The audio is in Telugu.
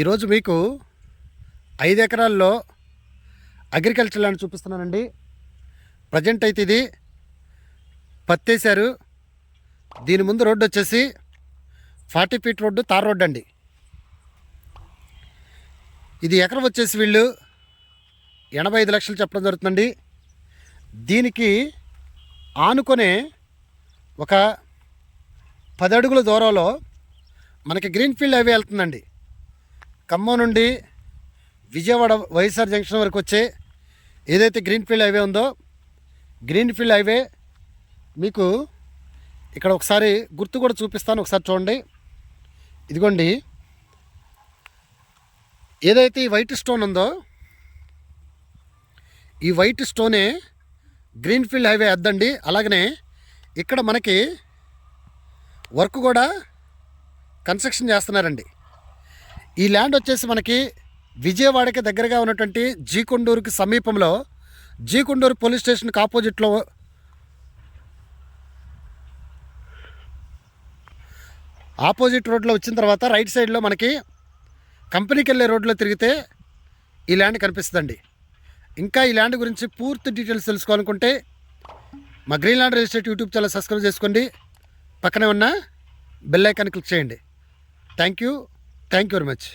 ఈరోజు మీకు ఐదు ఎకరాల్లో అగ్రికల్చర్ ల్యాండ్ చూపిస్తున్నానండి. ప్రజెంట్ అయితే ఇది పత్తేశారు. దీని ముందు రోడ్డు వచ్చేసి forty feet road tar road అండి. ఇది ఎకరం వచ్చేసి వీళ్ళు ఎనభై ఐదు లక్షలు చెప్పడం జరుగుతుందండి. దీనికి ఆనుకునే ఒక పది అడుగుల దూరంలో మనకి గ్రీన్ఫీల్డ్ హైవే వెళ్తుందండి. ఖమ్మం నుండి విజయవాడ వైఎస్ఆర్ జంక్షన్ వరకు వచ్చే ఏదైతే గ్రీన్ఫీల్డ్ హైవే ఉందో గ్రీన్ఫీల్డ్ హైవే మీకు ఇక్కడ ఒకసారి గుర్తు కూడా చూపిస్తాను ఒకసారి చూడండి. ఇదిగోండి. ఏదైతే ఈ వైట్ స్టోన్ ఉందో ఈ వైట్ స్టోనే గ్రీన్ఫీల్డ్ హైవే అద్దండి. అలాగనే ఇక్కడ మనకి వర్క్ కూడా కన్స్ట్రక్షన్ చేస్తున్నారండి. ఈ ల్యాండ్ వచ్చేసి మనకి విజయవాడకి దగ్గరగా ఉన్నటువంటి జీకొండూరుకి సమీపంలో జీకొండూరు పోలీస్ స్టేషన్కి ఆపోజిట్లో ఆపోజిట్ రోడ్లో వచ్చిన తర్వాత రైట్ సైడ్లో మనకి కంపెనీకి వెళ్ళే రోడ్లో తిరిగితే ఈ ల్యాండ్ కనిపిస్తుందండి. ఇంకా ఈ ల్యాండ్ గురించి పూర్తి డీటెయిల్స్ తెలుసుకోవాలనుకుంటే మా green land real estate YouTube channel subscribe చేసుకోండి పక్కనే ఉన్న బెల్ ఐకాన్ క్లిక్ చేయండి. Thank you. Thank you very much